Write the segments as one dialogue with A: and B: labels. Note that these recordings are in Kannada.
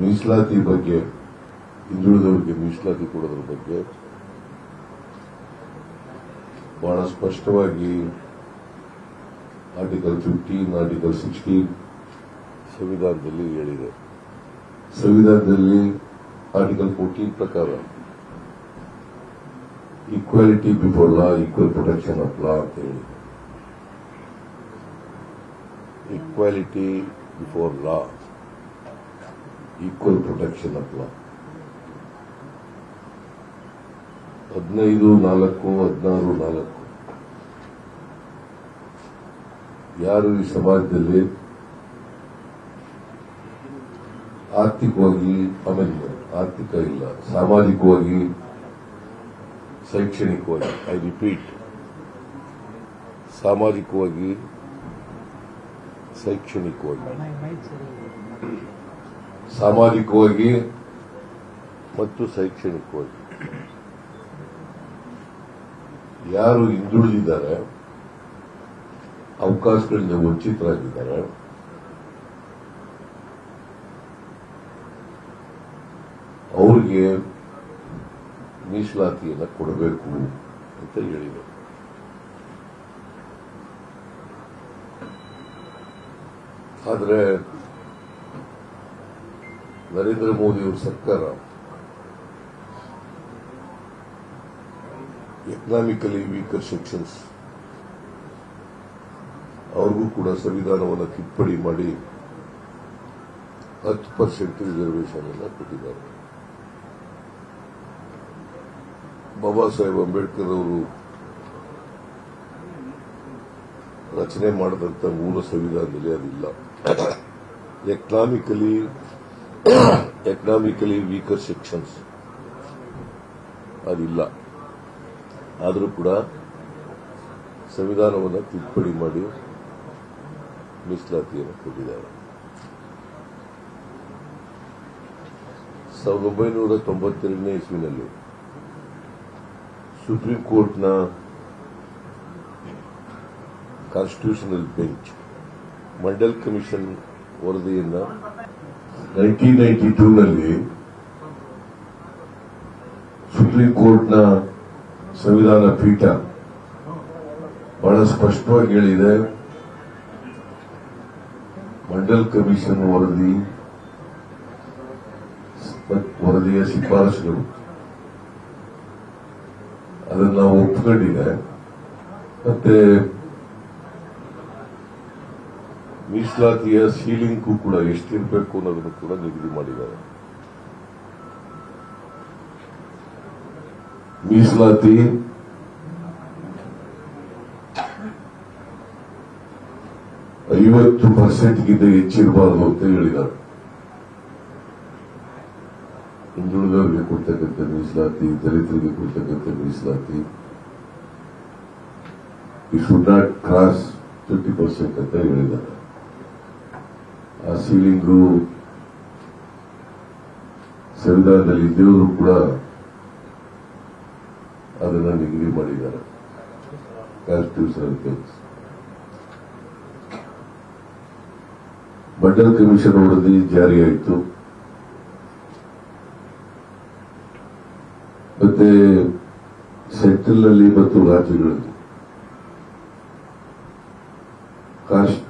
A: ಮೀಸಲಾತಿ ಬಗ್ಗೆ, ಹಿಂದುಳಿದವರಿಗೆ ಮೀಸಲಾತಿ ಕೊಡೋದ್ರ ಬಗ್ಗೆ ಬಹಳ ಸ್ಪಷ್ಟವಾಗಿ ಆರ್ಟಿಕಲ್ ಫಿಫ್ಟೀನ್ ಆರ್ಟಿಕಲ್ ಸಿಕ್ಸ್ಟೀನ್ ಸಂವಿಧಾನದಲ್ಲಿ ಹೇಳಿದೆ. ಸಂವಿಧಾನದಲ್ಲಿ ಆರ್ಟಿಕಲ್ ಫೋರ್ಟೀನ್ ಪ್ರಕಾರ equality before law equal protection of law ಅಂತ ಹೇಳಿ equality before law equal protection ಅಥವಾ ಹದಿನೈದು, ನಾಲ್ಕು, ಹದಿನಾರು, ನಾಲ್ಕು. ಯಾರು ಈ ಸಮಾಜದಲ್ಲಿ ಆರ್ಥಿಕವಾಗಿ ಆಮೇಲೆ ಆರ್ಥಿಕ ಇಲ್ಲ. ಸಾಮಾಜಿಕವಾಗಿ, ಶೈಕ್ಷಣಿಕವಾಗಿ ಐ ರಿಪೀಟ್ ಸಾಮಾಜಿಕವಾಗಿ, ಶೈಕ್ಷಣಿಕವಾಗಿ. ಸಾಮಾಜಿಕವಾಗಿ ಮತ್ತು ಶೈಕ್ಷಣಿಕವಾಗಿ. ಯಾರು ಹಿಂದುಳಿದಿದ್ದಾರೆ ಅವಕಾಶಗಳಿಂದ ವಂಚಿತರಾಗಿದ್ದಾರೆ ಅವರಿಗೆ ಮೀಸಲಾತಿಯನ್ನು ಕೊಡಬೇಕು ಅಂತ ಹೇಳಿದರು ಆದರೆ ನರೇಂದ್ರ ಮೋದಿಯವ್ರ ಸರ್ಕಾರ ಎಕನಾಮಿಕಲಿ ವೀಕರ್ ಸೆಕ್ಷನ್ಸ್ ಅವ್ರಿಗೂ ಕೂಡ ಸಂವಿಧಾನವನ್ನು ತಿಪ್ಪಡಿ ಮಾಡಿ ಹತ್ತು ಪರ್ಸೆಂಟ್ ರಿಸರ್ವೇಷನ್ ಅನ್ನು ಕೊಟ್ಟಿದ್ದಾರೆ. ಬಾಬಾ ಸಾಹೇಬ್ ಅಂಬೇಡ್ಕರ್ ಅವರು ರಚನೆ ಮಾಡಿದಂತ ಮೂಲ ಸಂವಿಧಾನದಲ್ಲಿ ಅದಿಲ್ಲ. ಎಕನಾಮಿಕಲಿ ಎಕನಾಮಿಕಲಿ ವೀಕರ್ ಸೆಕ್ಷನ್ಸ್ ಅದಿಲ್ಲ ಆದರೂ ಕೂಡ ಸಂವಿಧಾನವನ್ನು ತಿದ್ದುಪಡಿ ಮಾಡಿ ಮೀಸಲಾತಿಯನ್ನು ಕೊಟ್ಟಿದ್ದಾರೆ ಸಾವಿರದ ಒಂಬೈನೂರ ತೊಂಬತ್ತೆರಡನೇ ಇಸ್ವಿನಲ್ಲಿ ಸುಪ್ರೀಂ ಕೋರ್ಟ್ನ ಕಾನ್ಸ್ಟಿಟ್ಯೂಷನಲ್ ಬೆಂಚ್ ಮಂಡಲ್ ಕಮಿಷನ್ ವರದಿಯನ್ನ ನೈನ್ಟೀನ್ ನೈನ್ಟಿ ಟೂನಲ್ಲಿ ಸುಪ್ರೀಂ ಕೋರ್ಟ್ನ ಸಂವಿಧಾನ ಪೀಠ ಬಹಳ ಸ್ಪಷ್ಟವಾಗಿ ಹೇಳಿದೆ. ಮಂಡಲ್ ಕಮಿಷನ್ ವರದಿ ವರದಿಯ ಶಿಫಾರಸುಗಳು. ಅದನ್ನ ಒಪ್ಕೊಂಡಿದೆ. ಮತ್ತೆ ಮೀಸಲಾತಿಯ ಸೀಲಿಂಗ್ಗೂ ಕೂಡ ಎಷ್ಟಿರಬೇಕು ಅನ್ನೋದನ್ನು ಕೂಡ ನಿಗದಿ ಮಾಡಿದ್ದಾರೆ. ಮೀಸಲಾತಿ ಐವತ್ತು ಪರ್ಸೆಂಟ್ಗಿಂತ ಹೆಚ್ಚಿರಬಾರದು ಅಂತ ಹೇಳಿದ್ದಾರೆ. ಹಿಂದುಳಿದವರಿಗೆ ಕೊಡ್ತಕ್ಕಂಥ ಮೀಸಲಾತಿ, ದಲಿತರಿಗೆ ಕೊಡ್ತಕ್ಕಂಥ ಮೀಸಲಾತಿ. ಈ should not cross fifty percent ಅಂತ ಹೇಳಿದ್ದಾರೆ. ಸೀಲಿಂಗು ಸಂವಿಧಾನದಲ್ಲಿ ದೇವರು ಕೂಡ ಅದನ್ನು ನಿಗದಿ ಮಾಡಿದ್ದಾರೆ. ಕಾನ್ಸ್ಟಿಟ್ಯೂಷನಲ್ ಬೆಂಚ್ ಮಂಡಲ್ ಕಮಿಷನ್ ವರದಿ ಜಾರಿಯಾಯಿತು ಮತ್ತೆ ಸೆಂಟ್ರಲ್ನಲ್ಲಿ ಮತ್ತು ರಾಜ್ಯಗಳಲ್ಲಿ. Caste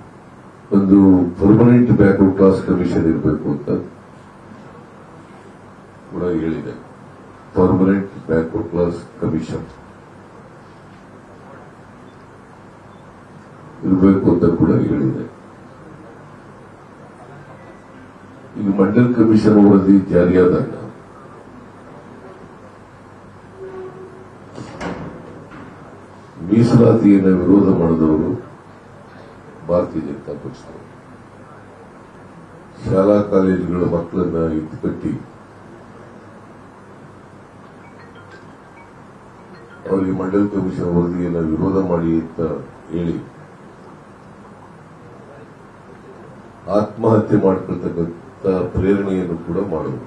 A: permanent backward class commission ಇರಬೇಕು ಅಂತ ಕೂಡ ಹೇಳಿದೆ. ಪರ್ಮನೆಂಟ್ ಬ್ಯಾಕ್ವರ್ಡ್ ಕ್ಲಾಸ್ ಕಮಿಷನ್ ಇರಬೇಕು ಅಂತ ಕೂಡ ಹೇಳಿದೆ. ಈಗ ಮಂಡಲ್ ಕಮಿಷನ್ ವರದಿ ಜಾರಿಯಾದಾಗ ಮೀಸಲಾತಿಯನ್ನು ವಿರೋಧ ಮಾಡಿದವರು ಭಾರತೀಯ ಜನತಾ ಪಕ್ಷದವರು. ಶಾಲಾ ಕಾಲೇಜುಗಳ ಮಕ್ಕಳನ್ನ ಇಟ್ಟುಕಟ್ಟಿ. ಅವರಿಗೆ ಮಂಡಲ್ ಕಮಿಷನ್ ವರದಿಯನ್ನು ವಿರೋಧ ಮಾಡಿ ಅಂತ ಹೇಳಿ. ಆತ್ಮಹತ್ಯೆ ಮಾಡಿಕೊಳ್ತಕ್ಕಂಥ ಪ್ರೇರಣೆಯನ್ನು ಕೂಡ ಮಾಡುವುದು